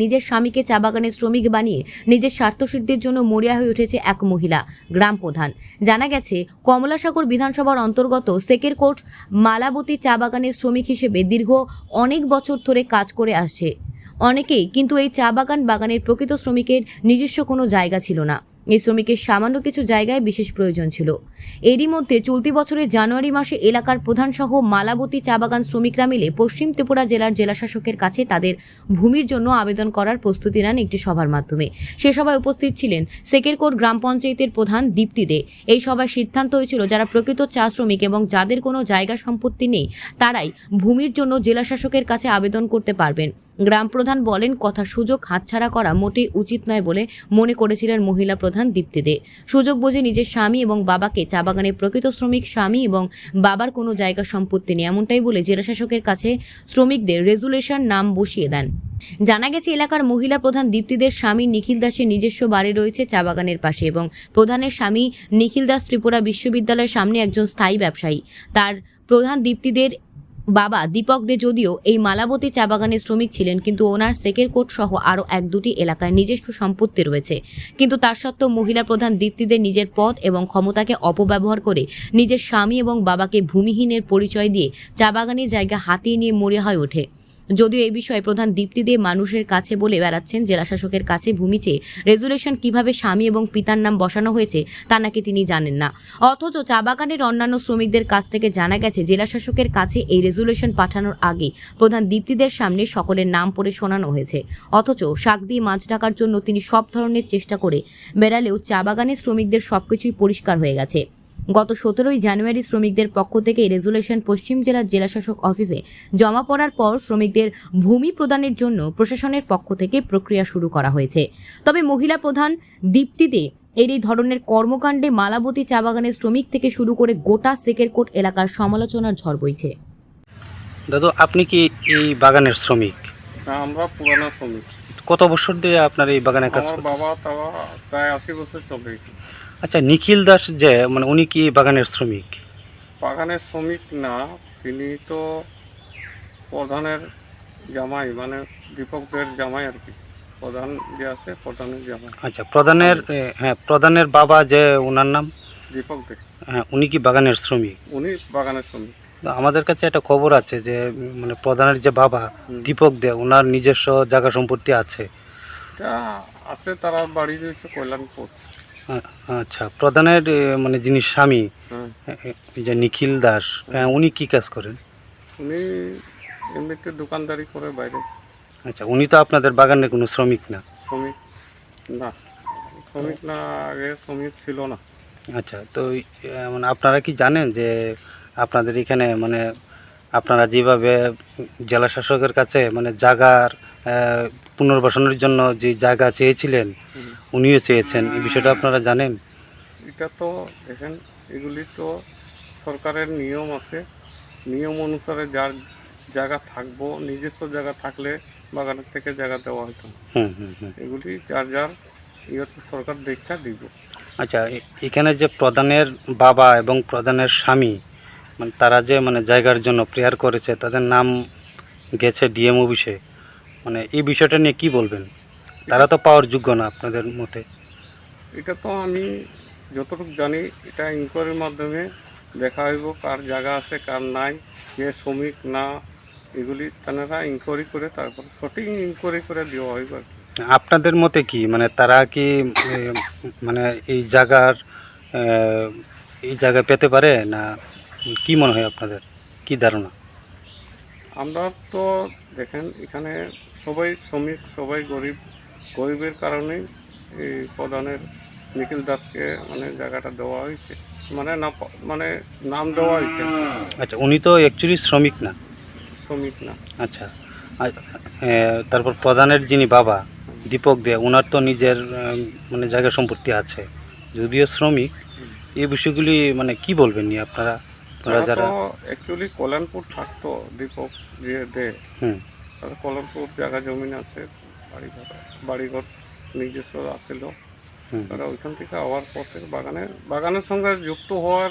নিজের স্বামীকে চা বাগানের শ্রমিক বানিয়ে নিজের স্বার্থসিদ্ধির জন্য মরিয়া হয়ে উঠেছে এক মহিলা, গ্রাম প্রধান। জানা গেছে, কমলাসাগর বিধানসভার অন্তর্গত সেকের কোর্ট মালাবতী চা বাগানের শ্রমিক হিসেবে দীর্ঘ অনেক বছর ধরে কাজ করে আসছে অনেকেই কিন্তু এই চা বাগান বাগানের প্রকৃত শ্রমিকের নিজস্ব কোনো জায়গা ছিল না। এই শ্রমিকের সামান্য কিছু জায়গায় বিশেষ প্রয়োজন ছিল। এরই মধ্যে চলতি বছরের জানুয়ারি মাসে এলাকার প্রধান সহ মালাবতী চা বাগান শ্রমিকরা মিলে পশ্চিম ত্রিপুরা জেলার জেলাশাসকের কাছে তাদের ভূমির জন্য আবেদন করার প্রস্তুতি নেন একটি সভার মাধ্যমে। সে সভায় উপস্থিত ছিলেন সেকেরকোট গ্রাম পঞ্চায়েতের প্রধান দীপ্তি দে। এই সভায় সিদ্ধান্ত হয়েছিল, যারা প্রকৃত চা শ্রমিক এবং যাদের কোনো জায়গা সম্পত্তি নেই, তারাই ভূমির জন্য জেলাশাসকের কাছে আবেদন করতে পারবেন। গ্রাম প্রধান বলেন, কথা সুযোগ হাতছাড়া করা মোটেই উচিত নয় বলে মনে করেছিলেন মহিলা প্রধান দীপ্তি দে। সুযোগ বুঝে নিজের স্বামী এবং বাবাকে চা বাগানের প্রকৃত শ্রমিক, স্বামী এবং বাবার কোনো জায়গা সম্পত্তি নেই, এমনটাই বলে জেলাশাসকের কাছে শ্রমিকদের রেজুলেশন নাম বসিয়ে দেন। জানা গেছে, এলাকার মহিলা প্রধান দীপ্তিদের স্বামী নিখিল দাসের নিজস্ব বাড়ি রয়েছে চা বাগানের পাশে এবং প্রধানের স্বামী নিখিল দাস ত্রিপুরা বিশ্ববিদ্যালয়ের সামনে একজন স্থায়ী ব্যবসায়ী। তার প্রধান দীপ্তিদের বাবা দীপক দে যদিও এই মালাবতী চা বাগানের শ্রমিক ছিলেন, কিন্তু ওনার সেকের কোট সহ আরও এক দুটি এলাকায় নিজস্ব সম্পত্তি রয়েছে। কিন্তু তার সত্ত্বেও মহিলা প্রধান দীপ্তিদের নিজের পদ এবং ক্ষমতাকে অপব্যবহার করে নিজের স্বামী এবং বাবাকে ভূমিহীনের পরিচয় দিয়ে চা বাগানের জায়গা হাতিয়ে নিয়ে মরে হয়ে ওঠে। যদিও এই বিষয়ে প্রধান দীপ্তি দে মানুষের কাছে বলে বেড়াচ্ছেন জেলাশাসকের কাছে ভূমি চেয়ে রেজুলেশন কীভাবে স্বামী এবং পিতার নাম বসানো হয়েছে তা নাকি তিনি জানেন না। অথচ চা বাগানের অন্যান্য শ্রমিকদের কাছ থেকে জানা গেছে জেলাশাসকের কাছে এই রেজুলেশন পাঠানোর আগে প্রধান দীপ্তিদের সামনে সকলের নাম পড়ে শোনানো হয়েছে। অথচ শাক দিয়ে মাছ ঢাকার জন্য তিনি সব ধরনের চেষ্টা করে বেড়ালেও চা বাগানের শ্রমিকদের সবকিছুই পরিষ্কার হয়ে গেছে। গত সতেরোই জানুয়ারি শ্রমিকদের পক্ষ থেকে রেজুলেশন পশ্চিম জেলার জেলাশাসক অফিসে জমা পড়ার পর শ্রমিকদের ভূমি প্রদানের জন্য প্রশাসনের পক্ষ থেকে প্রক্রিয়া শুরু করা হয়েছে। তবে মহিলা প্রধান দীপ্তিতে এর এই ধরনের কর্মকাণ্ডে মালাবতী চা বাগানের শ্রমিক থেকে শুরু করে গোটা সেকেরকোট এলাকার সমালোচনার ঝড় বইছে। দাদু আপনি কি এই বাগানের শ্রমিক? আমরা পুরানো শ্রমিক। কত বছর ধরে আপনার এই বাগানের কাজ আমার? বাবা তাওয়া প্রায় আশি বছর চলে আচ্ছা নিখিল দাস যে মানে উনি কি বাগানের শ্রমিক? বাগানের শ্রমিক না তিনি তো প্রধানের জামাই মানে দীপকদের জামাই আর কি। প্রধান যে আছে প্রধানের জামাই। আচ্ছা প্রধানের হ্যাঁ প্রধানের বাবা যে ওনার নাম? দীপক দে হ্যাঁ উনি কি বাগানের শ্রমিক? উনি বাগানের শ্রমিক। তো আমাদের কাছে একটা খবর আছে যে মানে প্রধানের যে বাবা দীপক দে ওনার নিজস্ব জায়গা সম্পত্তি আছে। তা আছে তারা বাড়ি রয়েছে কল্যাণপুর আচ্ছা প্রধানের মানে যিনি স্বামী যে নিখিল দাস উনি কি কাজ করেন? উনি এমনিতে দোকানদারি করে বাইরে। আচ্ছা উনি তো আপনাদের বাগানের কোনো শ্রমিক না। শ্রমিক? না শ্রমিক না আগে শ্রমিক ছিল না। আচ্ছা তো মানে আপনারা কি জানেন যে আপনাদের এখানে মানে আপনারা যেভাবে জেলা শাসকের কাছে মানে জায়গার আহ, পুনর্বাসনের জন্য যে জায়গা চেয়েছিলেন। উনিও চেয়েছেন এই বিষয়টা আপনারা জানেন? এটা তো দেখেন এগুলি তো সরকারের নিয়ম আছে। নিয়ম অনুসারে যার জায়গা থাকব নিজস্ব জায়গা থাকলে বাগানের থেকে জায়গা দেওয়া হতো হুম হুম হুম। এগুলি যার যার ই হচ্ছে সরকার দেখা দিব। আচ্ছা এখানে যে প্রধানের বাবা এবং প্রধানের স্বামী মানে তারা যে মানে জায়গার জন্য প্রেয়ার করেছে তাদের নাম গেছে ডিএম অফিসে মানে এই বিষয়টা নিয়ে কি বলবেন? তারা তো পাওয়ার যোগ্য না আপনাদের মতে। এটা তো আমি যতটুকু জানি এটা ইনকোয়ারির মাধ্যমে দেখা হইব কার জায়গা আছে কার নাই কে শ্রমিক না এগুলি তারা ইনকোয়ারি করে তারপর সঠিক ইনকোয়ারি করে দেওয়া হইব আর আপনাদের মতে কি? মানে তারা কি মানে এই জায়গার এই জায়গা পেতে পারে না কি মনে হয় আপনাদের? কি ধারণা? আমরা তো দেখেন এখানে সবাই শ্রমিক সবাই গরিব। গরিবের কারণে এই প্রধানের নিখিল দাসকে মানে জায়গাটা দেওয়া হয়েছে। মানে না মানে নাম দেওয়া হয়েছে। আচ্ছা উনি তো অ্যাকচুয়ালি শ্রমিক না? শ্রমিক না। আচ্ছা তারপর প্রধানের যিনি বাবা দীপক দে ওনার তো নিজের মানে জায়গা সম্পত্তি আছে যদিও শ্রমিক। এই বিষয়গুলি মানে কি বলবেন নি আপনারা? যারা অ্যাকচুয়ালি কল্যাণপুর থাকতো দীপক যে দে। হুম। কল্যাণপুর জায়গা জমিন আছে বাড়িঘর বাড়িঘর নিজস্ব হুম। তারা ওইখান থেকে হওয়ার পর থেকে বাগানের বাগানের সঙ্গে যুক্ত হওয়ার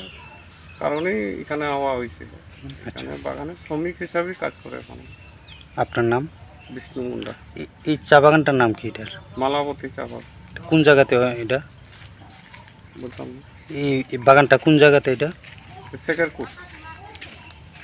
কারণেই এখানে হওয়া হয়েছিল। আচ্ছা। এখানে বাগানের শ্রমিক হিসাবেই কাজ করে এখন। আপনার নাম? বিষ্ণু মুন্ডা। এই- চা বাগানটার নাম কি এটার? মালাবতী চাপা কোন জায়গাতে হয় এটা? বুঝলাম এই বাগানটা কোন জায়গাতে এটা? সেকের কুট